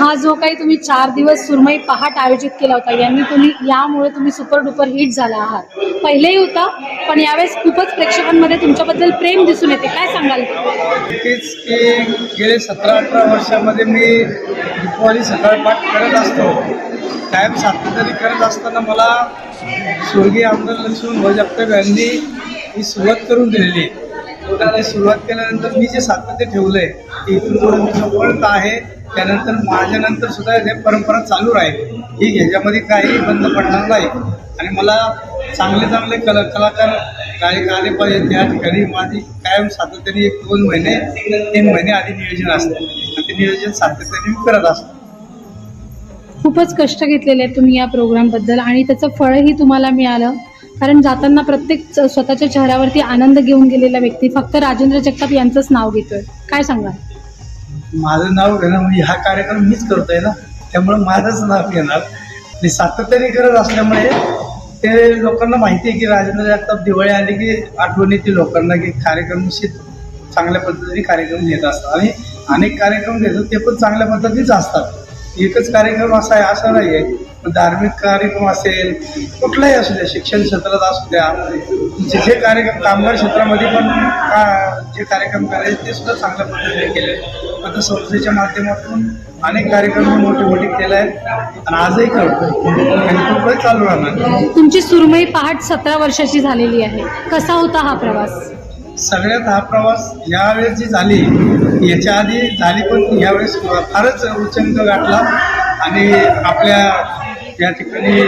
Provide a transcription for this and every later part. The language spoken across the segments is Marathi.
हा जो काही तुम्ही चार दिवस सुरमई पहाट आयोजित केला होता यांनी तुम्ही यामुळे तुम्ही सुपर डुपर हिट झाला आहात. पहिलेही होता पण यावेळेस खूपच प्रेक्षकांमध्ये तुमच्याबद्दल प्रेम दिसून येते. काय सांगाल? नक्कीच की गेले सतरा अठरा वर्षामध्ये मी दुपारी सकाळपाठ करत असतो. कायम सातत्याने करत असताना मला स्वर्गीय आमदार लक्ष्मण भाऊ यांनी ही सुरुवात करून दिलेली. आणि सुरुवात केल्यानंतर मी जे सातत्य ठेवलं आहे की इथून पुढे आहे. त्यानंतर माझ्यानंतर सुद्धा हे परंपरा चालू राहील. ही ह्याच्यामध्ये काही बंद पडणार नाही. आणि मला चांगले चांगले कला कलाकार गायक आले पाहिजे त्या ठिकाणी माझी कायम सातत्याने एक दोन महिने तीन महिने आधी नियोजन असतं. आणि ते नियोजन सातत्याने मी करत असतो. खूपच कष्ट घेतलेले आहेत तुम्ही या प्रोग्रामबद्दल आणि त्याचं फळही तुम्हाला मिळालं. कारण जाताना प्रत्येक स्वतःच्या चेहऱ्यावरती आनंद घेऊन गेलेला व्यक्ती फक्त राजेंद्र जगताप यांचंच नाव घेतोय. काय सांगा माझं नाव घेणं म्हणजे हा कार्यक्रम मीच करतोय ना? त्यामुळं माझंच नाव घेणार. आणि सातत्याने करत असल्यामुळे ते लोकांना माहिती आहे की राजेंद्र जगताप दिवाळी आली की आठवण येते लोकांना की कार्यक्रम चांगल्या पद्धतीने कार्यक्रम घेत असतात. आणि अनेक कार्यक्रम घेतात ते पण चांगल्या पद्धतीच असतात. एकच कार्यक्रम असा आहे असा नाही आहे. पण धार्मिक कार्यक्रम असेल कुठलाही असू द्या शिक्षण क्षेत्रात असू द्या जे जे कार्यक्रम कामगार क्षेत्रामध्ये पण का जे कार्यक्रम करायचे ते सुद्धा चांगल्या पद्धतीने केले. आता संस्थेच्या माध्यमातून अनेक कार्यक्रम मोठे मोठे केले आहेत. आणि आजही करतो आणि तो पुढे चालू राहणार. तुमची सुरमई पहाट सतरा वर्षाची झालेली आहे. कसा होता हा प्रवास? सगळ्यात हा प्रवास यावेळेस जी झाली याच्या आधी झाली पण यावेळेस फारच उच्चांक गाठला. आणि आपल्या या ठिकाणी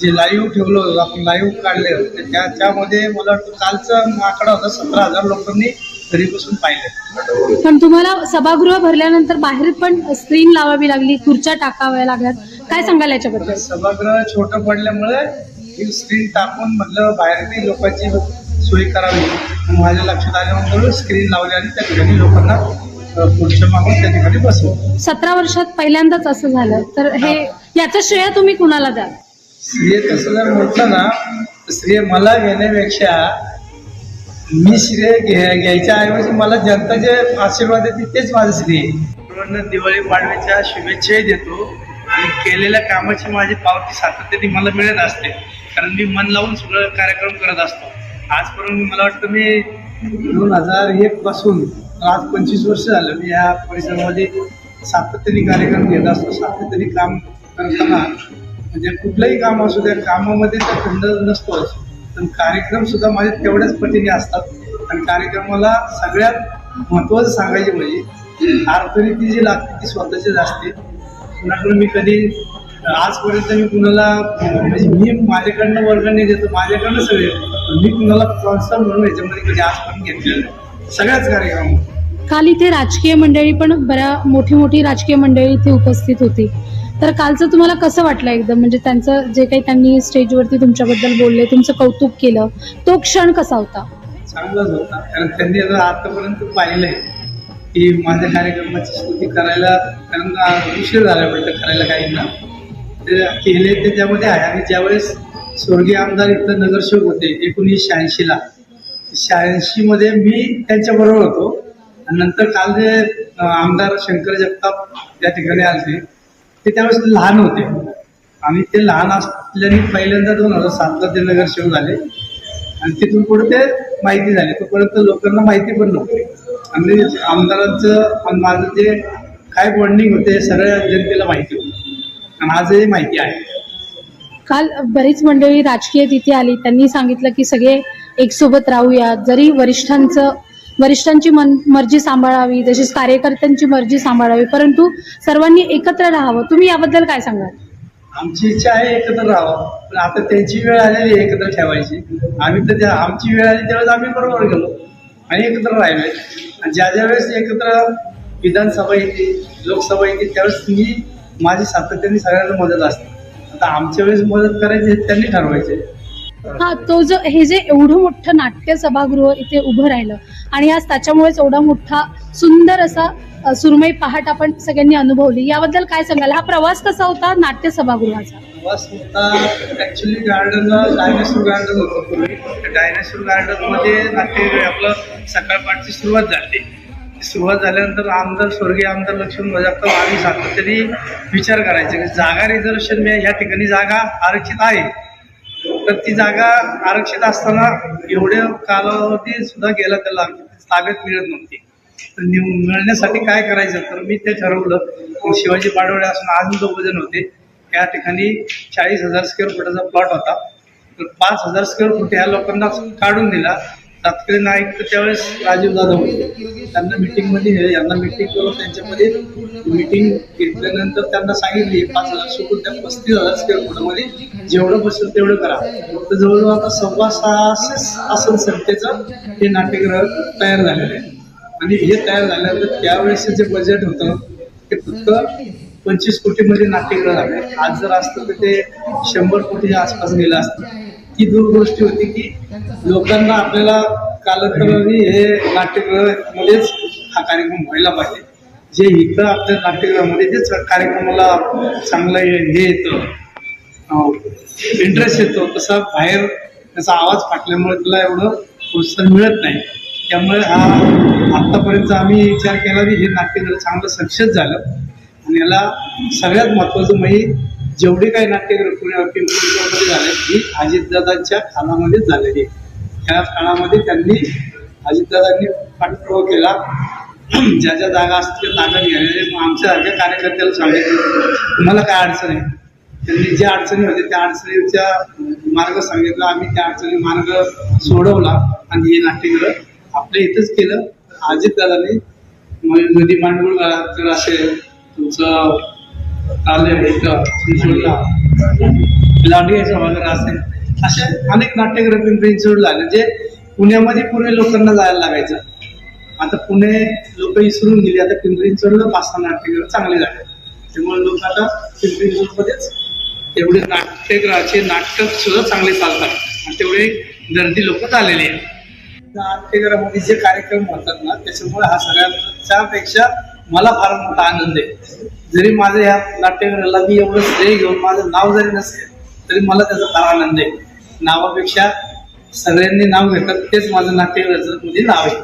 जे लाईव्ह ठेवलं होतं आपण लाईव्ह काढले होते त्या त्यामध्ये मला वाटतं कालचा आकडा होता सतरा हजार लोकांनी घरी बसून पाहिले पण तुम्हाला सभागृह भरल्यानंतर बाहेर पण स्क्रीन लावावी लागली खुर्च्या टाकाव्या लागल्यात. काय सांगाल याच्याबद्दल? सभागृह छोटं पडल्यामुळे स्क्रीन टाकून म्हटलं बाहेरही लोकांची सोय करावी. माझ्या लक्षात आल्यानंतर स्क्रीन लावली आणि त्या ठिकाणी लोकांना पुढच्या मागून त्या ठिकाणी बसवलं. सतरा वर्षात पहिल्यांदाच असं झालं. तर हे याचं श्रेय तुम्ही कुणाला द्याल? श्रेय तसं जर म्हटलं ना तर श्रेय मला घेण्यापेक्षा मी श्रेय घ्या घ्यायच्या ऐवजी मला जनता जे आशीर्वाद देते तेच माझं श्रेय. सर्वांना दिवाळी पाडव्याच्या शुभेच्छाही देतो. आणि केलेल्या कामाची माझी पावती सातत्याने मला मिळत असते. कारण मी मन लावून सगळं कार्यक्रम करत असतो. आजपर्यंत मला वाटतं मी दोन हजार एक पासून आज पंचवीस वर्ष झालं मी या परिसरामध्ये सातत्याने कार्यक्रम घेत असतो. सातत्याने काम करताना म्हणजे कुठलंही काम असू द्या कामामध्ये तर खंड नसतोच. पण कार्यक्रम सुद्धा माझे तेवढ्याच पटीने असतात. आणि कार्यक्रमाला सगळ्यात महत्त्वाचं सांगायचे म्हणजे अर्थनीती जी लागते ती स्वतःचीच असते. कुणाकडून मी कधी आजपर्यंत मी कुणाला म्हणजे मी माझ्याकडनं नाही देतो माझ्याकडनं सगळे मी कुणाला प्रोत्साहन म्हणून याच्यामध्ये कधी आजपर्यंत घेतलेलं नाही. सगळ्याच कार्यक्रम. काल इथे राजकीय मंडळी पण बऱ्या मोठी मोठी राजकीय मंडळी इथे उपस्थित होती. तर कालचं तुम्हाला कसं वाटलं एकदम? म्हणजे त्यांचं जे काही त्यांनी स्टेजवरती तुमच्याबद्दल बोलले तुमचं कौतुक केलं तो क्षण कसा होता? चांगलाच होता. कारण त्यांनी आता आतापर्यंत पाहिलंय की माझ्या कार्यक्रमाची स्तुती करायला कारण उशीर झाला वाटतं करायला काही ना ते केले ते त्यामध्ये आहे. आणि ज्यावेळेस स्वर्गीय आमदार इथं नगरसेवक होते एकोणीसशे शहाऐंशीला शहाऐंशीमध्ये मी त्यांच्याबरोबर होतो. आणि नंतर काल जे आमदार शंकर जगताप त्या ठिकाणी आले ते त्यावेळेस लहान होते. आणि ते लहान असल्याने पहिल्यांदा दोन हजार सातला ते नगरसेवक झाले. आणि तिथून पुढे ते माहिती झाली. तोपर्यंत लोकांना माहिती पण नव्हती. आणि आमदारांचं आणि माझं जे काय बॉन्डिंग होते सगळ्या जनतेला माहिती होती. आणि आजही माहिती आहे. काल बरीच मंडळी राजकीय तिथे आली. त्यांनी सांगितलं की सगळे एकसोबत राहूया. जरी वरिष्ठांचं वरिष्ठांची मन मर्जी सांभाळावी तशीच कार्यकर्त्यांची मर्जी सांभाळावी. परंतु सर्वांनी एकत्र राहावं. तुम्ही याबद्दल काय सांगाल? आमची इच्छा आहे एकत्र राहावं. पण आता त्यांची वेळ आलेली एकत्र ठेवायची. आम्ही तर त्या आमची वेळ आली त्यावेळेस आम्ही बरोबर गेलो आणि एकत्र राहिले. आणि ज्या ज्या वेळेस एकत्र विधानसभा येते लोकसभा येते त्यावेळेस मी माझी सातत्याने सगळ्यांना मदत असते. आता आमच्या वेळेस मदत करायची त्यांनी त्यांनी ठरवायचे. हा तो जो हे जे एवढं मोठं नाट्य सभागृह इथे उभं राहिलं आणि आज त्याच्यामुळेच एवढा मोठा सुंदर असा सुरमई पहाट आपण सगळ्यांनी अनुभवली. याबद्दल काय सांगाल? हा प्रवास कसा होता नाट्य सभागृहाचा? प्रवास होता ॲक्च्युली गार्डनला डायनासोर गार्डन होतं पूर्वी. डायनासोर गार्डनमध्ये नाट्य आपलं सकाळपाठची सुरुवात झाली. सुरुवात झाल्यानंतर आमदार स्वर्गीय आमदार लक्ष्मण जगताप आम्ही सातत्याने विचार करायचे जागा रिझर्वेशन या ठिकाणी जागा आरक्षित आहे. तर ती जागा आरक्षित असताना एवढे कालावधी सुद्धा गेला त्याला ताब्यात मिळत नव्हती. तर निव मिळण्यासाठी काय करायचं? तर मी ते ठरवलं शिवाजी पाडवडे असून अजून दोघजण होते त्या ठिकाणी चाळीस हजार स्क्वेअर फुटाचा प्लॉट होता. तर पाच हजार स्क्वेअर फूट ह्या लोकांना काढून दिला. तात्कालीन आयुक्त त्यावेळेस राजीव जाधव. त्यांना मिटिंगमध्ये हे यांना मिटिंग करून त्यांच्यामध्ये मिटिंग घेतल्यानंतर त्यांना सांगितली पाच हजार सोडून त्या पस्तीस हजार स्क्वेअर फुटामध्ये जेवढं बसेल तेवढं करा. तर जवळजवळ आता सव्वा सहा आसन संख्येचं हे नाट्यगृह तयार झालेलं आहे. आणि हे तयार झाल्यानंतर त्यावेळेस जे बजेट होतं ते फक्त पंचवीस कोटीमध्ये नाट्यगृह झाले आज जर असतं तर ते शंभर कोटीच्या आसपास गेलं असतं. ही दूरदृष्टी होती की लोकांना आपल्याला कालक्रमी हे नाट्यगृहामध्येच हा कार्यक्रम व्हायला पाहिजे. जे इथं आपल्या नाट्यगृहामध्ये जे कार्यक्रमाला चांगलं हे हे येतं इंटरेस्ट येतो तसा बाहेर त्याचा आवाज फाटल्यामुळे त्याला एवढं प्रोत्साहन मिळत नाही. त्यामुळे हा आत्तापर्यंत आम्ही विचार केला की हे नाट्यगृह चांगलं सक्सेस झालं आणि याला सगळ्यात महत्त्वाचं म्हणजे जेवढे काही नाट्यग्रह पुण्या पिंपरीमध्ये झाले ही अजितदादांच्या काळामध्येच झालेली आहे. त्या काळामध्ये त्यांनी अजितदादांनी पाठपुरावा केला. ज्या ज्या जागा असतील त्या जागा घ्यायला. मग आमच्यासारख्या कार्यकर्त्याला सांगितलं तुम्हाला काय अडचण आहे? त्यांनी ज्या अडचणी होत्या त्या अडचणीचा मार्ग सांगितला. आम्ही त्या अडचणी मार्ग सोडवला आणि हे नाट्यगृह आपल्या इथंच केलं. अजितदादांनी नदी मांडूळ तर असेल तुमचं काले इथं चिंचवडला लांडग्याचा वगैरे असेल असे अनेक नाट्यग्रह पिंपरी चिंचवडला जे पुण्यामध्ये पूर्वी लोकांना जायला लागायचं. आता पुणे लोक विसरून गेली आता पिंपरी चिंचवडला पाच सहा नाट्यगृह चांगले झाले. त्यामुळे लोक आता पिंपरी चिंचवडमध्येच तेवढे नाट्यगृहाचे नाटक सुद्धा चांगले चालतात. आणि तेवढे गर्दी लोक झालेली आहे. नाट्यगृहामध्ये जे कार्यक्रम होतात ना त्याच्यामुळे हा सगळ्यांच्यापेक्षा मला फार मोठा आनंद आहे. जरी माझ्या ह्या नाट्यगृहाला मी एवढं श्रेय घेऊन माझं नाव जरी नसेल तरी मला त्याचा फार आनंद आहे. नावापेक्षा सगळ्यांनी नाव घेतात तेच माझं नाट्यगृहाचं म्हणजे नाव आहे.